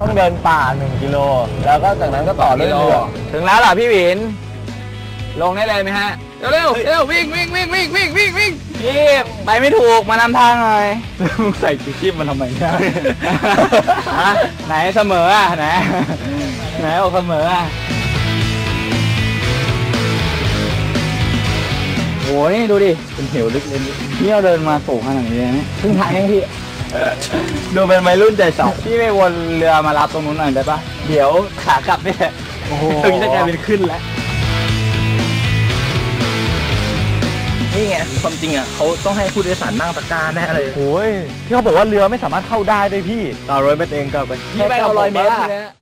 ต้องเดินป่าหนึ่งกิโล แล้วก็จากนั้นก็ต่อด้วยเรือถึงแล้วเหรอพี่หวิน ลงได้เลยไหมฮะ เร็วเร็วเร็ววิ่งวิ่งวิ่งวิ่งวิ่งวิ่งวิ่งพี่ไปไม่ถูกมานำทางหน่อยมึงใส่ชูชีพมันทำไมเนี่ยฮะไหนเสมออะไหนไหนบอกเสมออะโหนี่ดูดิเป็นเหวลึกเลยนี่นี่เราเดินมาสูงขนาดนี้เลยนะครึ่งทางยังพี่ ดูเป็นวัยรุ่นใจสอบพี่ไปวนเรือมารับตรงนู้นหน่อยได้ปะเดี๋ยวขากลับเนี่ยโอ้โหตรงนี้จะกลายเป็นขึ้นแล้ว นี่ไงความจริงอะเขาต้องให้ผู้โดยสารนั่งตะกร้าแน่เลยโอ้ยที่เขาบอกว่าเรือไม่สามารถเข้าได้ด้วยพี่เอาร้อยเมตรเองก็ไปพี่ไปเอาร้อยเมตรเลยนะ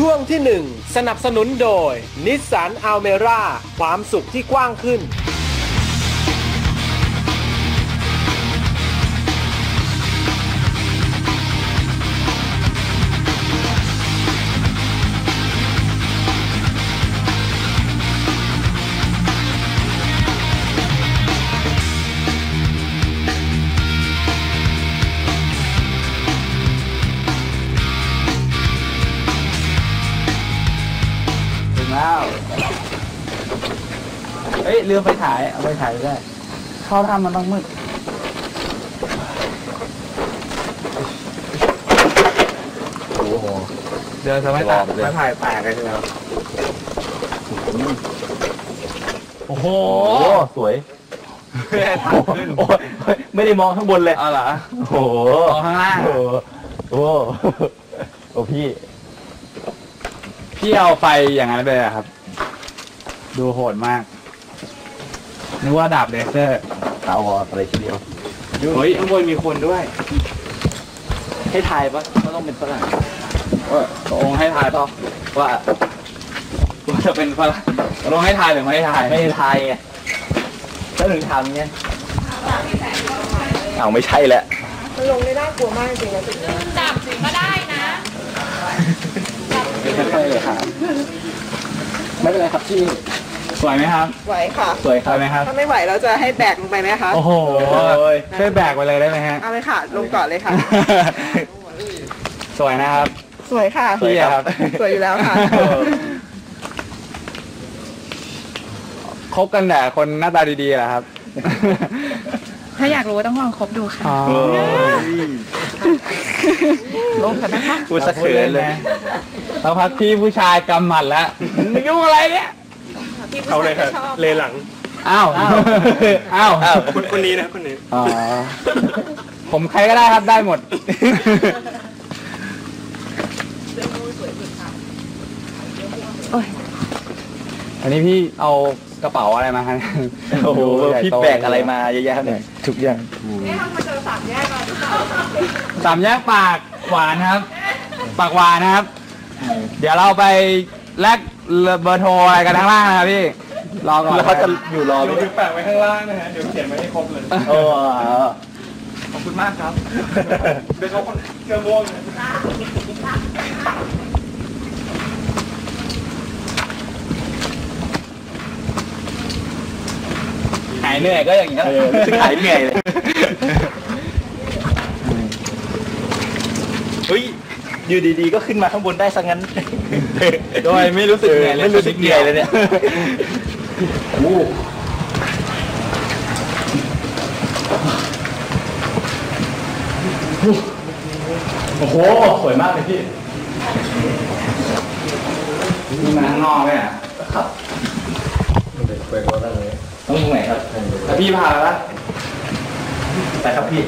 ช่วงที่ 1 สนับสนุนโดยนิสสันอัลเมร่าความสุขที่กว้างขึ้น เฮ้ยเรือไฟฉายเอาไฟฉายไปได้เข้าถ้ำมันต้องมืดโอ้โหเรือจะไม่แตกไม่ถ่ายแตกเลยทีเดียวโอ้โห สวยโอ้โหไม่ได้มองข้างบนเลยเอาเหรอโอ้โหมองข้างล่างโอ้โหโอ้โหโอ้พี่ พี่เอาไฟอย่างนั้นไปเลยอะครับ ดูโหดมาก นึกว่าดาบเลเซอร์ตาวออะไรทีเดียวเฮ้ยข้างบนมีคนด้วย ให้ทายปะก็ต้องเป็นฝรั่งว่าตกลงให้ทายเปล่าว่าว่าจะเป็นฝรั่งตกลงให้ทายหรือไม่ให้ทายไม่ได้ทายไงถ้าถึงทำไงเอาไม่ใช่แหละมันลงได้น่ากลัวมากจริงๆนะจุดนี้จับก็ได้นะไม่ใช่เลยครับไม่เป็นไรครับพี่ สวยไหมครับไหวค่ะ สวยคสรับวยไหมครับ ถ้าไม่ไหวเราจะให้แบกลงไปไหมคะโอ้โหยช่วยแบกไปเลยได้ไหมฮะเอาเลยค่ะ ลงก่อนเลยค่ะ สวยนะครับ สวยค่ะพี่อะครับ สวยอยู่แล้วค่ะคบกันแต่คนหน้าตาดีๆแหละครับ ถ้าอยากรู้ต้องลองคบดูค่ะอ๋อลงกันนะคะพูดสะเขินเลยเราพักพี่ผู้ชายกำหมัดแล้วมึงยุ่งอะไรเนี่ย เอาเลยครับเลหลังอ้าวอ้าวอ้าวอ้าว คนคนนี้นะคนนี้อ๋อผมใครก็ได้ครับได้หมดอันนี้พี่เอากระเป๋าอะไรมาฮะโอ้โหใญ่พี่โตแบกอะไรมาเยอะแยะเนี่ยทุกอย่างสามแยกปากหวานครับ ปากหวานนะครับ เดี๋ยวเราไป แลกเบอร์โทรอะไรกันข้างล่างนะครับพี่ รอก่อนแล้วเขาจะอยู่รอไหมเดี๋ยวแปะไว้ข้างล่างนะฮะ เดี๋ยวเขียนไว้ให้ครบเลย โอ้ขอบคุณมากครับ เดี๋ยวเขาคนเกลือม่วงเนี่ยหายเหนื่อยก็อย่างนี้ยเออรู้สึกหายเหนื่อยเลย เฮ้ย อยู่ดีๆ ก็ขึ้นมาข้างบนได้ซะงั้น โดยไม่รู้สึกเหนื่อยเลยไม่รู้สึกเหนื่อยเลยเนี่ยโอ้โอ้โห สวยมากเลยพี่มีมาข้างนอกด้วยอะครับต้องตรงไหนครับแล้วพี่พาแล้วไปครับพี่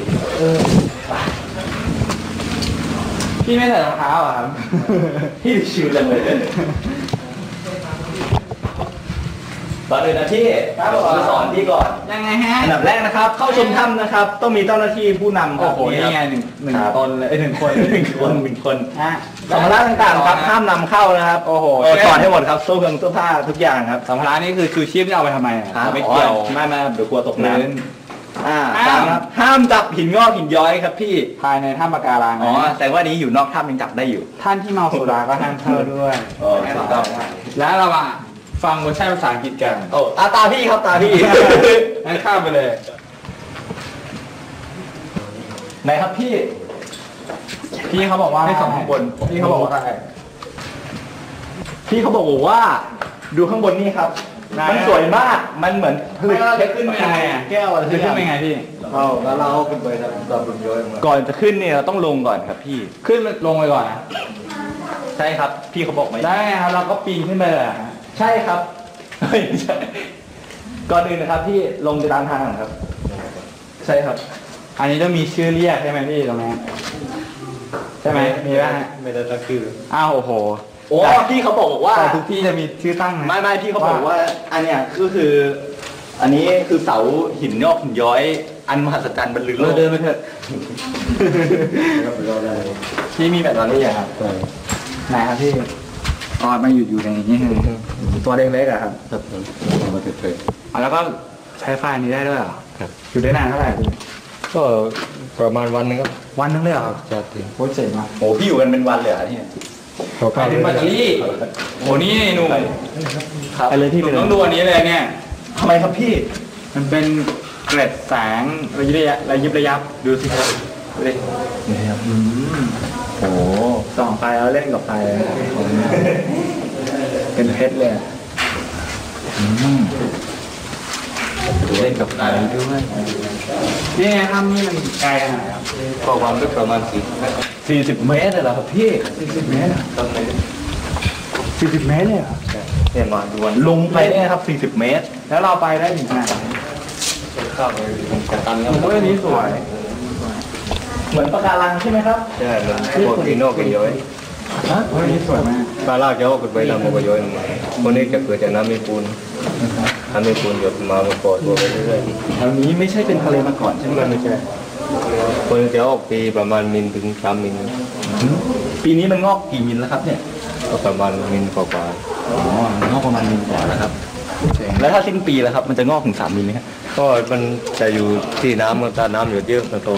พี่ไม่ใส่รองเท้าเหรอะครับ พี่ชิวจังเลยก่อนอื่นนะพี่ครับผมผมจะสอนพี่ก่อน ยังไงฮะ อันดับแรกนะครับ เข้าชมถ้ำนะครับ ต้องมีเจ้าหน้าที่ผู้นำครัโอ้บโหนี่ไงหนึ่งหนึ่งครับตนเลยเอ้ยหนึ่งคนหนึ่งคนหนึ่งคนฮะสัมภาระต่างๆครับห้ามนำเข้านะครับ โอ้โหสอนให้หมดครับเสื้อเครื่องเสื้อผ้าทุกอย่างครับสัมภาระนี่คือชูชีพที่เอาไปทำไมอะเอาไม่เกี่ยวไม่ไม่เดี๋ยวกลัวตกพื้นน้ำ อ่าห้ามครับห้ามจับหินงอกหินย้อยครับพี่ ภายในถ้ำปะการังอ๋อ นะแต่ว่านี้อยู่นอกถ้ำยังจับได้อยู่ท่านที่เมาสุราก็ห้ามเข้าด้วยอ๋อถูกต้องแล้วเราอะฟังเวอร์ชันภาษาอังกฤษกันโอ้อาตาพี่ครับตาพี่ งั้นข้ามไปเลย ไหนครับพี่ พี่เขาบอกว่าให้สองข้างบน พี่เขาบอกว่าอะไรพี่เขาบอกว่า ดูข้างบนนี่ครับไหน มันสวยมาก มันเหมือนผลึกแล้วเราจะขึ้นไปยังไงอะแก้วอะไรจะขึ้นเป็นไงพี่เอาแล้วเราขึ้นไปแบบบุญย้อยก่อนจะขึ้นเนี่ยเราต้องลงก่อนครับพี่ ขึ้นลงไปก่อนนะใช่ครับ พี่เขาบอกไหมได้ไงครับเราก็ปีนขึ้นไปเลยอะฮะใช่ครับเฮ้ยไม่ใช่ก่อนอื่นนะครับพี่ลงไปตามทางก่อนครับ ใช่ครับ อันนี้ต้องมีชื่อเรียกใช่ไหมพี่ตรงนี้ใช่ไหมมีป่ะฮะไม่ได้ตั้งชื่ออ้าวโอ้โห โอ้พี่เขาบอกว่า แต่ทุกที่จะมีชื่อตั้งนะ ไม่ไม่พี่เขาบอกว่า อันเนี้ยก็คือ อันนี้คือเสาหินยอกหินย้อย อันมหัศจรรย์บรรลือโลเรากเดินไปเถอะพี่มีแบตเตอรี่อะครับไหนครับพี่อ๋อมาอยู่อยู่ในนี้ตัวเล็กๆอะครับครับผมมาเฉยอ๋อแล้วก็ใช้ไฟอันนี้ได้ด้วยเหรออยู่ได้นานเท่าไหร่พี่ๆก็ประมาณวันหนึงครับวันนึงเลยเหรอครับจะถึงโอ้ยเจ๋งมากโอ้พี่อยู่กันเป็นวันเลยเหรอเนี่ย เขาหมายถึงแบตเตอรี่โอ้นี่หนุ่มครับไปเลยพี่หไปนุ่มเลยต้องดูอันนี้เลยเนี่ย ทำไมครับพี่ มันเป็นเกล็ดแสงระยิบระยับระยิบระยับดูสิครับดูดินี่ครับอืมโอ้ส่องไฟแล้วเล่นกับไฟเป็นเพชรเลยอะเล่ นกับอะไรด้วยนี่ไงถ้ำนี่มันไกลขนาดไหนครับก็ความลึกประมาณสี่เมตรสี่สิบเมตรเลยเหรอครับพี่สิบเมตรสี่สิบเมตรเลยเหรอเนี่ยมาดูวันลงไปเนี่ยครับสี่สิบเมตร แล้วเราไปได้ถึงขนาดไหนข้ามไปกระตันครับโอ้ยอันนี้สวย เหมือนปะการังใช่ไหมครับใช่มันพวกกินนอกกินย้อยฮะโอ้ยอันนี้สวยมากปลาลากจะออกไปน้ำมันก็ย้อยลงมาคนนี้จะเกิดจากน้ำมีปูน น้ำมีปูนหยดมามันปอดตัวไปเรื่อยแถวนี้ไม่ใช่เป็นทะเลมาก่อนใช่ไหมครับๆไม่ใช่คนจะออกปีประมาณมิลถึงสามมิลปีนี้มันงอกกี่มิลแล้วครับเนี่ยก็ประมาณมิลกว่าอ๋องอกประมาณมิลกว่าแล้วครับ แล้วถ้าสิ้นปีแล้วครับ มันจะงอกถึงสามมิลไหมครับๆก็มันจะอยู่ที่น้ำมันถ้าน้ำหยดเยอะมันโต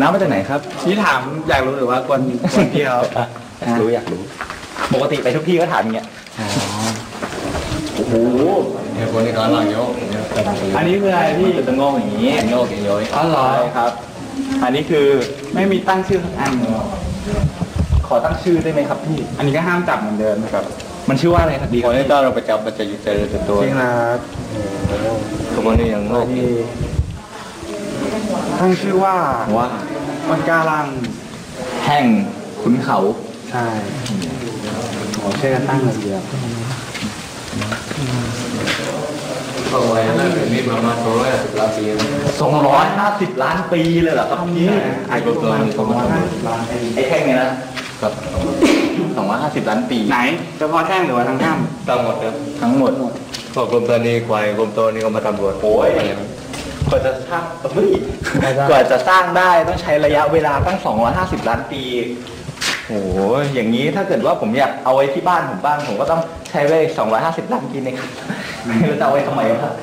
น้ำมาจากไหนครับนี่ถามอยากรู้หรือว่ากวนกวนพี่เขาอยากรู้อยากรู้ ปกติไปทุกที่ก็ถามอย่างเงี้ยโอ้โห เนี่ยคนนี้การลากจะออกอันนี้คืออะไรพี่มันจะงอกอย่างนี้งอกกินย้อยอ๋อเหรอใช่ครับ อันนี้คือไม่มีตั้งชื่อสักอันเลยขอตั้งชื่อได้ไหมครับพี่ อันนี้ก็ห้ามจับเหมือนเดิมครับ มันชื่อว่าอะไรครับดีคนนี้ถ้าเราไปจับมันจะอยู่แต่ละตัวจริงครับคนนี้ยังงอกอยู่ตั้งชื่อว่าว่ามันการังแห่งขุนเขา ใช่โอ้ช่วยกันตั้งเลยทีเดียว ก็ไว้นั่นเป็นนี่ประมาณสองร้อยสิบล้านปีนะ250ล้านปีเลยเหรอครับพี่อายุประมาณสองร้อยห้าสิบล้านปีไอ้แท่งเนี่ยนะครับ250ล้านปี ไหนเฉพาะแท่งหรือว่าทั้งถ้ตั้งหมดครับทั้งหมดก็กรมธรณีควายกรมตัวนี้ก็มาตำรวจโอ้ยกว่าจะสร้างเฮ้ยกว่าจะสร้างได้ต้องใช้ระยะเวลาตั้ง 250 ล้านปี โอ้โหอย่างนี้ถ้าเกิดว่าผมอยากเอาไว้ที่บ้านผมบ้าง ผมก็ต้องใช้เวลา250ล้านปีเองครับไม่รู้จะเอาไว้ทำไมครับ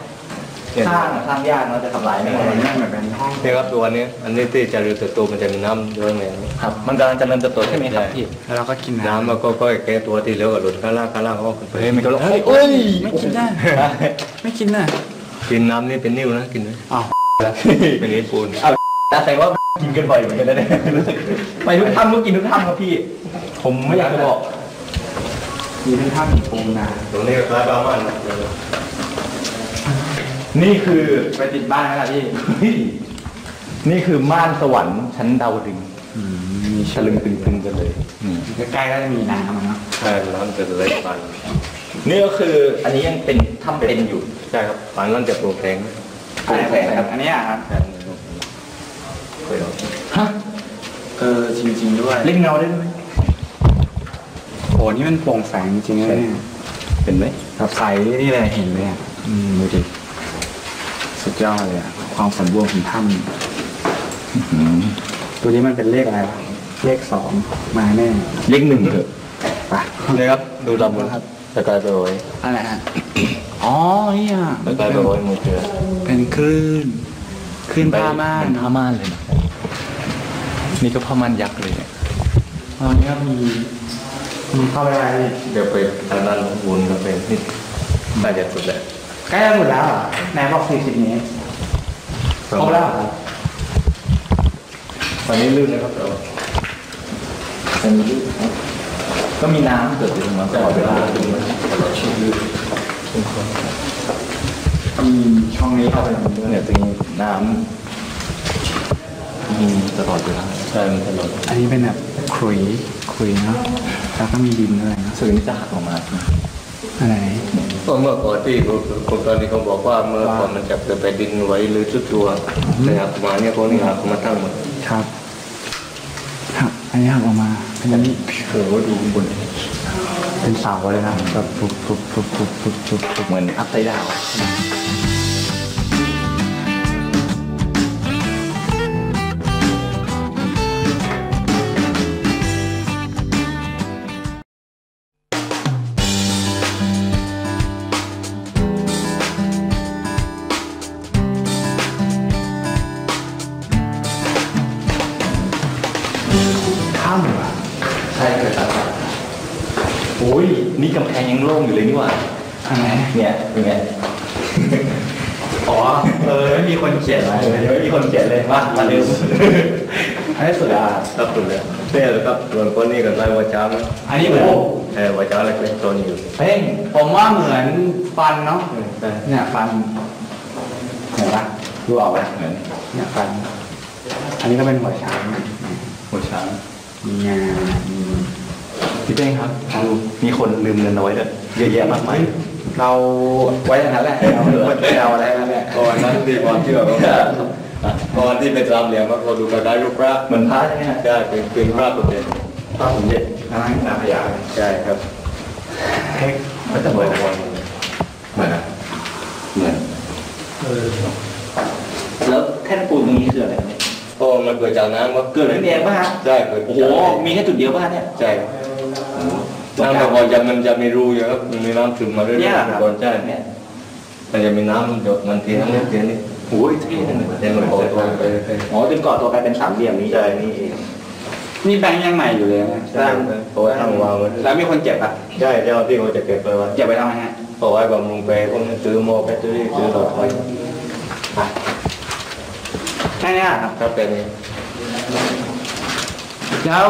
สร้างอะสร้างยากเนาะจะทำลายไม่ได้ำเหมือนเป็นห้องนี่ครับตัวนี้ อันนี้ที่เจะเริญเติบโตมันจะมีน้ำเยอะไงครับ มันกำลังเจริญเติบโตใช่ไหมครับพี่แล้วเราก็กินน้ำน้ำมันก็ก็แก้ตัวที่เหลือก็หลุดข้างล่างข้างล่างก็ขึ้นไปเฮ้ยมันก็ลงเฮ้ยเอ้ยไม่กินได้ไม่กินน่ะกินน้ำนี่เป็นนิ้วนะกินไหมอ้าวเป็นนิ้วปูนแต่แสดงว่า กินกันบ่อยเหมือนกันนะเนี่ยรู้สึกไปทุกถ้ำก็กินทุกถ้ำครับพี่ ผมไม่อยากจะบอกมีทั้งถ้ำมีปูนาตรงนี้ก็คล้ายปลามันนะนี่คือไปติดบ้านไหมล่ะพี่ นี่คือม่านสวรรค์ชั้นดาวดึงมีฉลึงตึงๆกันเลยนี่ใกล้ๆก็จะมีน้ำอะเนาะใช่น้ำจะไหลผ่านนี่ก็คืออันนี้ยังเป็นถ้ำเป็นอยู่ ใช่ครับผ่านนั่นจะโปร่งแข็งอันนี้ครับ อันนี้อะครับใช่เคยเอา ฮะ เออจริง ๆ ด้วย เล่นเงาได้ไหมโหนี่มันโปร่งแสงจริงๆนะเนี่ยเห็นไหมแบบใสนี่เลยเห็นเลยอะออืมดูดิสุดยอดเลยอะความสมบูรณ์ของถ้ำตัวนี้มันเป็นเลขอะไรวะเลขสองมาแน่เลขหนึ่งเถอะไปนี่ครับดูลำบนตะกายไปโรยอะไรฮะอ๋อเนี่ยตะกายไปโรยมือเจือเป็นคลื่นคลื่นผ้าม่านผ้าม่านเลยนะ นี่ก็ผ้าม่านยักษ์เลยเนี่ยตอนนี้มีมีเข้าไปอะไรนี่เดี๋ยวไปทางด้านบนก็เป็นนี่น่าจะสุดแล้วใกล้จะหมดแล้วเหรอไหนบอกสี่สิบเมตรครบแล้วเหรอครับวันนี้ลื่นนะครับเราอันนี้ก็มีน้ำเกิดขึ้นมาตลอดเวลามีช่องนี้เข้าไปทำด้วยเนี่ยตรงนี้น้ำ มีตลอดเวลาใช่มันถนนอันนี้เป็นแบบขรุยขรุยเนาะแล้วก็มีดินด้วยเนาะสื่อนี่จะหักออกมาอะไรก็เมื่อก่อนที่คนตอนนี้เขาบอกว่าเมื่อก่อนมันจะเกิดแผ่นดินไหวหรือชุดตัวแต่หักมาเนี่ยพวกนี้หักมาตั้งหมดครับหักอันนี้หักออกมาเป็นอันนี้โอ้โหดูข้างบนเป็นเสาเลยนะแบบปุ๊บปุ๊บปุ๊บปุ๊บปุ๊บปุ๊บปุ๊บเหมือนอัพไซด์ดาว เลยนี่หว่าอันไหนเนี่ยเป็นไงอ๋อเออไม่มีคนเขียนไว้เออยังไม่มีคนเขียนเลยว่ามาเร็วอันนี้สุดอะครับสุดแล้วเนี่ยแหละครับส่วนคนนี้ก็ไล่วาจามอันนี้เหมือนเออวาจาเล็กๆตัวนี้อยู่เพ่งผมว่าเหมือนฟันเนาะใช่เนี่ยฟันเห็นปะดูออกไหมเหมือนเนี่ยฟัน อันนี้ก็เป็นหัวช้างหัวช้างมีงามี พี่เป้งครับดูมีคนลืมเงินเอาไว้ด้วยเยอะแยะมากมายเราไว้อย่างนั้นแหละเราไม่เอาอะไรนั่นแหละก่อนนั้นที่ก่อนที่แบบว่าก่อนที่เป็นสามเหลี่ยมก็เราดูกันได้รูปพระเหมือนพระใช่ไหมฮะใช่เป็นเป็นพระตัวเด่นพระสมเด็จนั่งนาพยาใช่ครับเฮ้ยมันจะเหมือนอะไรเหมือนอะเหมือนแล้วแท่นปูนตรงนี้คืออะไรครับเนี่ยโอ้มันเกิดจากน้ำก็เกิดขึ้นเองป่ะฮะใช่เกิดโอ้โหมีแค่จุดเดียวป่ะเนี่ยใช่ น้ำมันก่อนจะมันจะมีรูอยู่ครับมันมีน้ำซึมมาเรื่อยเนี่ยเหรอครับๆก่อนใช่เนี่ยมันจะมีน้ำหยดมันเทียนนิดเทียนนิดโอ้ยเท่จังเลยเทียนมันโผล่ตัวไปเรื่อยอ๋อจนเกาะตัวกลายเป็นสามเหลี่ยมนี้เลยนี่เองนี่แบงค์ยังใหม่อยู่เลยนะๆใช่เพราะว่าทางวางไว้แล้วมีคนเจ็บอะใช่เจ้าที่เขาจะเก็บไปไว้เจ็บไปทำไมฮะเอาไว้บำรุงไปพวกนี้ซื้อโมแบตเตอรี่ซื้อหลอดไฟแค่เนี้ยครับถ้าเป็นแล้ว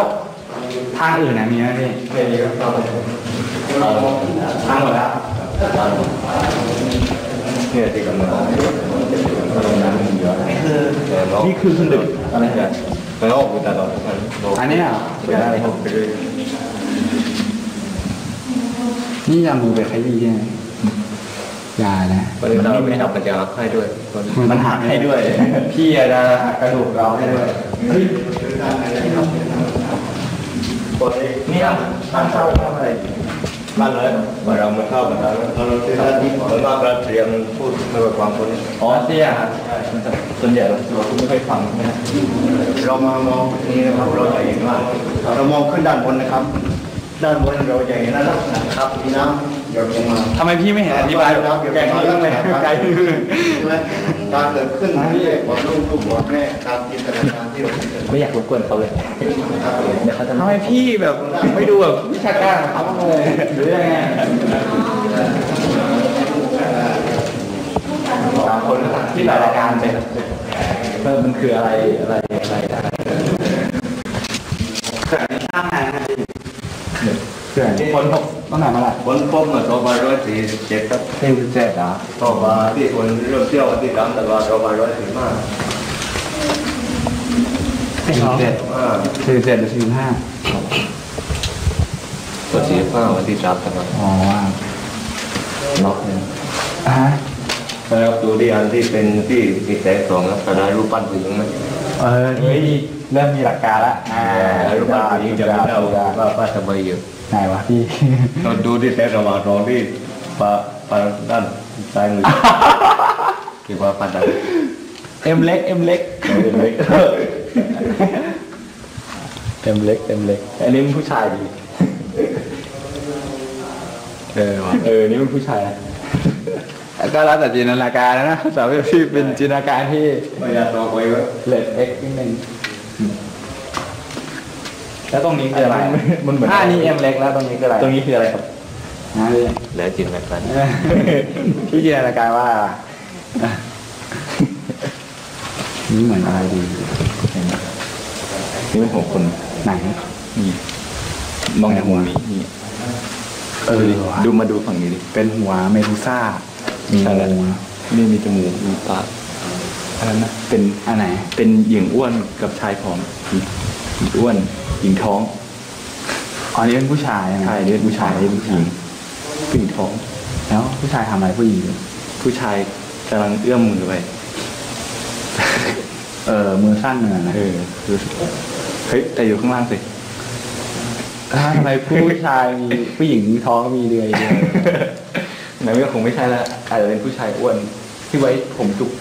ทางอื่นนะมีไหมพี่ไม่มีครับทางหมดแล้วเนี่ยที่กำลังนี่คือขึ้นดึกอะไรเนี่ยมันออกตลอดทุกวันอันนี้เหรอไปได้ครับไปเรื่อยนี่ยามูไปขยี้ใช่ไหมยานะวันนี้เราไม่ดับมันจะให้ด้วย มันหักให้ด้วย พี่จจะหักกระดูกเราให้ด้วย นี่อะตั้งเช่าทำอะไรบ้านเลยบ้านเรามันเข้ากันแล้วเราที่ท่านที่เหมือนว่าเราเตรียมพูดไม่ว่าความคนอ๋อเสียครับส่วนใหญ่เราเราไม่ค่อยฟังใช่ไหมเรามามองนี่นะครับเราจะเห็นว่าเรามองขึ้นด้านบนนะครับ ด้านบนเราจะเห็นลักษณะครับมีน้ำหยดลงมาทำไมพี่ไม่เห็นอธิบายแกงเรื่องเลยไกล การเกิดขึ้นที่บอกลูกลูกบอกแม่การจินตนาการที่เราคิดกันไม่อยากรบกวนเขาเลยเดี๋ยวเขาจะทำไมพี่แบบไม่ดูแบบวิชาการของเขาเลยหรือยังไงบางคนที่หลายรายการเป็นเออมันคืออะไรอะไรอะไรได้ เขื่อนคนตกตั้งแต่เมื่อไหร่คนพบเมื่อสองพันร้อยสี่สิบเจ็ดครับสี่สิบเจ็ดเหรอต่อมาที่คนเริ่มเที่ยวที่สามตลาดสองพันร้อยสี่ห้าสี่สิบเจ็ดอ่าสี่สิบเจ็ดหรือสี่สิบห้าตัวสี่ห้าวันที่สามตลาดอ๋อว่าล็อกเนี่ยอะฮะแล้วดูที่อันที่เป็นที่ที่แสงสองนะแต่ละรูปปั้นผู้หญิงไหมเออนี่ เริ่มมีหลักการละอ่ารูปปั้นผู้หญิงจะไม่เท่าว่าป้าสบายอยู่ไหนวะพี่เราดูที่แสงสว่างตรงที่ปลาปลาด้านซ้ายมือเรียกว่าฟันดันเอ็มเล็กเอ็มเล็กเอ็มเล็กเอ็มเล็กเอ็มเล็กอันนี้มันผู้ชายดีเออว่ะเออนี่มันผู้ชายนะก็แล้วแต่จินตนาการนะสาวพี่เป็นจินตนาการที่ไม่อยากบอกไว้ว่าเลดเอ็กนิดนึง แล้วตรงนี้คืออะไรมันเหมือนอ่านี่เอ็มเล็กแล้วตรงนี้คืออะไร ตรงนี้คืออะไรครับอ่านี่แล้วจินตนาการพี่จินตนาการว่านี่เหมือนอะไรดีนี่เป็นหัวคนไหนนี่มองจากมุมนี้นี่เออดูดิว่ะดูมาดูฝั่งนี้ดิเป็นหัวเมดูซ่ามีใช่แล้วงูนี่มีจมูกมีปาก อันนั้นนะเป็นอันไหน เป็นหญิงอ้วนกับชายผอมหญิงหญิงอ้วนหญิงท้องอ๋อนี่เป็นผู้ชายใช่ไหมใช่นี่เป็นผู้ชายนี่เป็นผู้หญิงผู้หญิงท้อง แล้วผู้ชายทำอะไรผู้หญิงผู้ชายกำลังเอื้อมมือไปเออมือสั้นเหมือนนะเออรู้สึกเฮ้ยแต่อยู่ข้างล่างสิถ้าทำไมผู้ชายมีผู้หญิงท้องมีเดือยเดียวนั่นก็คงไม่ใช่ละอาจจะเป็นผู้ชายอ้วนที่ไว้ผมจุก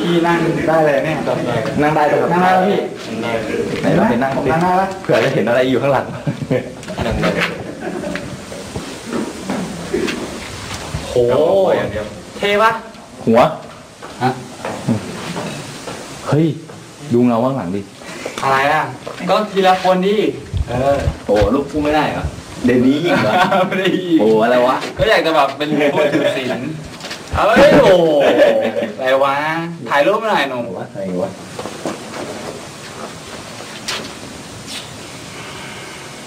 พี่นั่งได้เลยเนี่ยนั่งได้ปะครับนั่งได้แล้วพี่ไหนเราไปนั่งผมสินั่งได้ปะเผื่อจะเห็นอะไรอยู่ข้างหลังนั่งได้โหเท่ปะหัวฮะเฮ้ยดูเงาข้างหลังดิอะไรอะก็ทีละคนดิเออโอ้ลูกพูดไม่ได้เหรอ เดนนี้ยิงเหรอไม่ได้ยิงโอ้อะไรวะ ก็อยากจะแบบเป็นผู้ถือศีลเอ้ยโอ้อะไรวะ ถ่ายรูปมาหน่อยหนุ่มวะอะไรวะ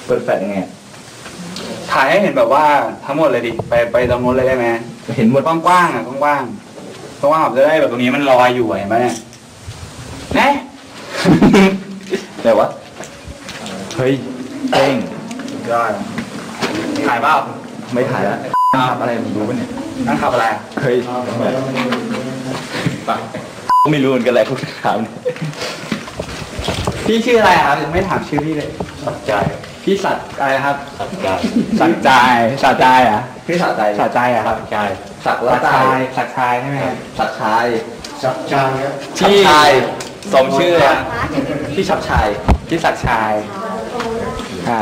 เปิดแฟลชยังไงอะถ่ายให้เห็นแบบว่าทั้งหมดเลยดิ ไปไปตรงนู้นเลยได้ไหมเห็นหมดกว้างๆอะกว้างๆกว้างๆแบบจะได้แบบตรงนี้มันลอยอยู่เห็นไหมเนี่ยแน่ไหนวะเฮ้ยเป้งยอด ถ่ายเปล่าไม่ถ่ายแล้วทำอะไรผมรู้ปะเนี่ยนั่งขับอะไรเฮ้ยไม่รู้เหมือนกันแหละคุณถามพี่ชื่ออะไรครับยังไม่ถามชื่อพี่เลยสัจใจพี่สัตว์อะไรครับสัจใจสัตว์ใจสัตว์ใจเหรอะพี่สัจใจสัตว์ใจเหรอะครับใจสักสัแล้วตว์ใจชายสัตว์ชายใช่ไหมครับสักชายจับจานครับชับชายสมชื่อเลยอะพี่ชับชายพี่สัตว์ชายใช่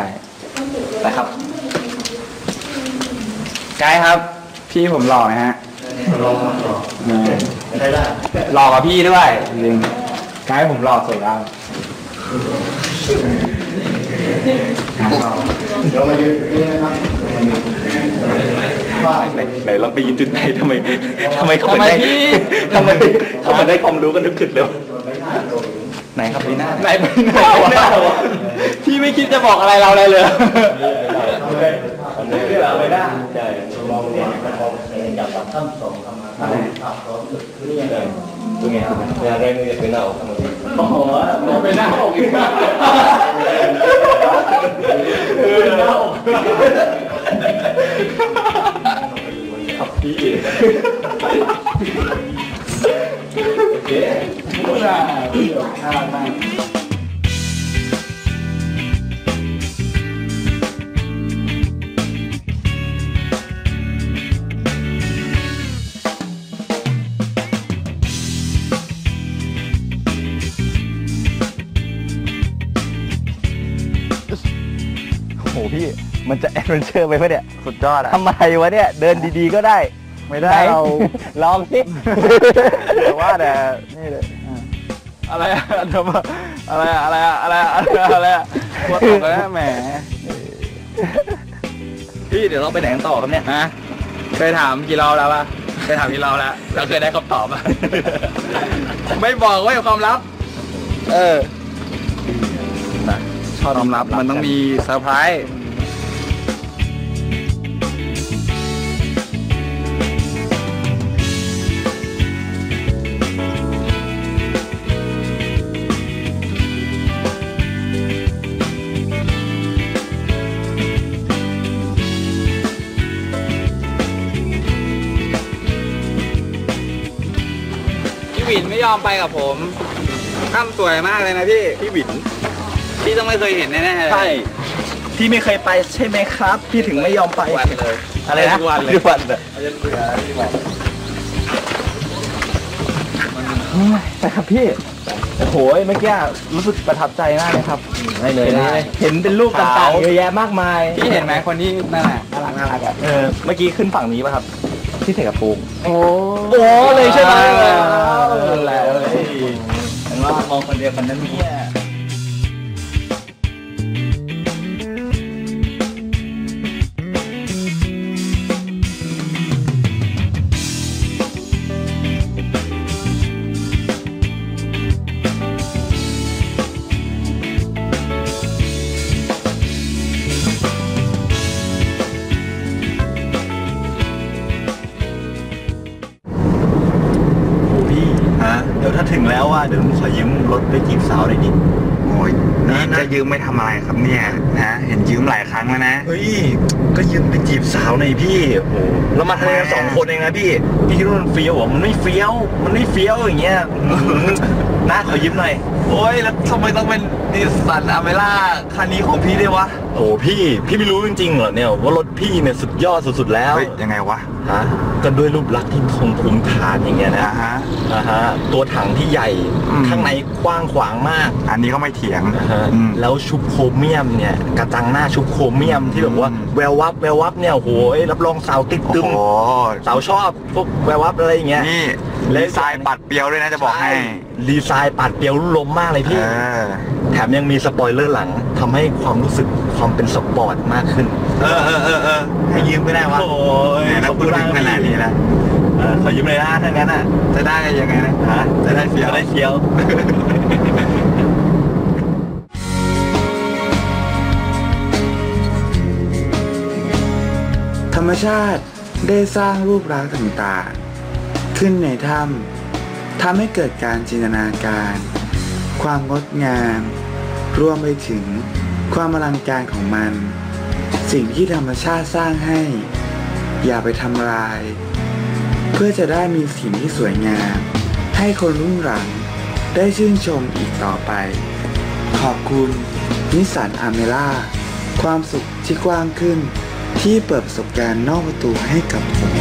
นะครับ ไกด์ครับ พี่ผมหล่อไหมฮะลองมาต่อใช้ได้หล่อกว่าพี่ด้วยจริงไกด์ผมหล่อสุดแล้วเดี๋ยวมายืนตรงนี้นะครับว่าไหนไหนลองไปยืนจุดไหนทำไมทำไมเขาทำไมได้พี่ทำไมเขามาได้ความรู้กันทุกจุดเร็วไหนครับลีน่าไหนไปไหนวะพี่ไม่คิดจะบอกอะไรเราเลยเลย เรื่องอะไรนะใช่มองเนี่ยมองจับแบบท่านสองทำมาตัดสองจุดนี่ยังไงตัวไงเวลาเรียนจะเป็นเอาทำไมโอ้โหไปหน้าอกอีกเออหน้าอกครับพี่โอเคน่ารักมาก มันจะแอดเวนเจอร์ไปปะเนี่ยสุดยอดอะทำไมวะเนี่ย เดินดีๆก็ได้ ไม่ได้หนเรา ลองสิ แต่ว่าแต่นี่เลยอะไรอะทำไมอะไรอะอะไรอะอะไรอะอะไรอะตัวตกแล้วแหมพี่เดี๋ยวเราไปไหนกันต่อครับเนี่ยนะเคยถามกี่รอบแล้วปะเคยถามกี่รอบแล้วเราเคยได้คำตอบปะ ไม่บอกเว้ยความลับ เออชอบความลับมันต้องมีเซอร์ไพรส์ ยอมไปกับผมข้ามสวยมากเลยนะพี่ พี่หวิน พี่ต้องไม่เคยเห็นแน่ๆเลยใช่พพี่ไม่เคยไปใช่ไหมครับ พี่ถึงไม่ยอมไปอะไรนะทุกวันเลยทุกวันเลยไปครับพี่ โอ้โหเมื่อกี้รู้สึกประทับใจมากเลยครับได้เลยเห็นเป็นรูปต่างๆเยอะแยะมากมาย พี่เห็นไหมคนที่นั่นแหละน่ารักน่ารักอะเออเมื่อกี้ขึ้นฝั่งนี้ป่ะครับ ที่เสกกระโปรงโอ้โอ้เลยใช่ไหมเออแหละเลยเห็นว่ามองคนเดียวกันนั้นเนี่ย เดี๋ยวผมขอยืมรถไปจีบสาวหน่อยดิ โอ้ยนี่จะยืมไม่ทำอะไรครับเนี่ยนะ เห็นยืมหลายครั้งแล้วนะ เฮ้ย ก็ยืมไปจีบสาวหน่อยพี่ โอ้โหแล้วมาทะเลกันสองคนเองนะพี่ พี่คิดว่ามันเฟี้ยวเหรอมันไม่เฟี้ยว มันไม่เฟี้ยวอย่างเงี้ยอื้อหือน้าขอยืมหน่อย โอ้ยแล้วทำไมต้องเป็นนิสสันอเมร่าคันนี้ของพี่ด้วยวะ โอ้พี่พี่ไม่รู้จริงๆเหรอเนี่ยว่ารถพี่เนี่ยสุดยอดสุดๆแล้วเฮ้ยยังไงวะ ฮะก็ด้วยรูปลักษณ์ที่ทรงภูมิฐานอย่างเงี้ยนะอ่าฮะอ่าฮะตัวถังที่ใหญ่อืม ข้างในกว้างขวางมาก อันนี้ก็ไม่เถียงนะฮะอืม แล้วชุบโครเมียมเนี่ยกระจังหน้าชุบโครเมียมที่แบบว่าอืม แวววับแวววับเนี่ยโอ้โหรับรองสาวติดโอ้ตึมโหสาวชอบพวกแวววับอะไรอย่างเงี้ย นี่และ ดีไซน์ปัดเปรียวด้วยนะจะบอกให้ช่ดีไซน์ปัดเปรียวลมมากเลยเอพี่ อ แถมยังมีสปอยเลอร์หลังทำให้ความรู้สึกความเป็นสปอร์ตมากขึ้น เออเออเออเออให้ยืมไม่ได้วะโอ้ยเนี่ยขถ้าอบพูคุดณถึมากงขนาดนี้แล้วเออขอยืมเลยนะถ้างั้นอะ จะได้ยังไงนะฮะจะได้เฟี้ยวจะได้เฟี้ยว ธรรมชาติได้สร้างรูปลักษณ์ต่างๆ ขึ้นในถ้ำทำให้เกิดการจินตนาการ ความงดงาม รวมไปถึงความอลังการของมัน สิ่งที่ธรรมชาติสร้างให้ อย่าไปทำลาย เพื่อจะได้มีสิ่งที่สวยงาม ให้คนรุ่นหลังได้ชื่นชมอีกต่อไป ขอบคุณนิสสันอาเมล่าความสุขที่กว้างขึ้น ที่เปิดประสบการณ์นอกประตูให้กับผม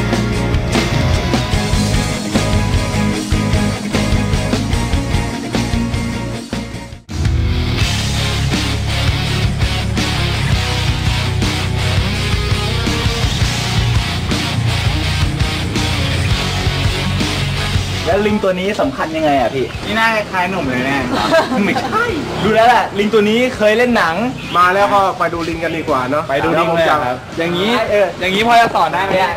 ล้วลิงตัวนี้สำคัญยังไงอะพี่ นี่หน้าคล้ายๆหนุ่มเลยแน่ไม่ใช่ดูแล้วแหละลิงตัวนี้เคยเล่นหนัง มาแล้วก็ไปดูลิงกันดีกว่าเนาะไปดูดิงเลยอะครับ อย่างนี้เอออย่างนี้พอจะสอนได้ไหมเนี่ย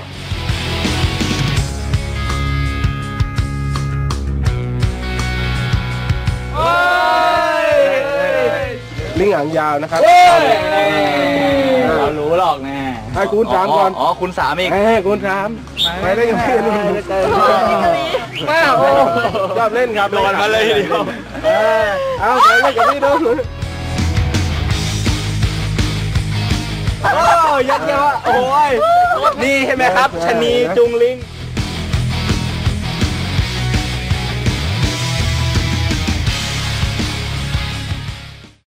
ลิงหางยาวนะครับเรารู้หรอกแน่ ให้คุณถามก่อน อ๋อคุณสามอีกเอ้ยคุณถามไปได้ยังไงป้าโอ้ชอบเล่นครับโดนมาเลยทีเดียวเออเอาไปเล่นกับพี่ดูโอ้ยัดเยียดโอ้ยนี่ใช่ไหมครับชะนีจุงลิง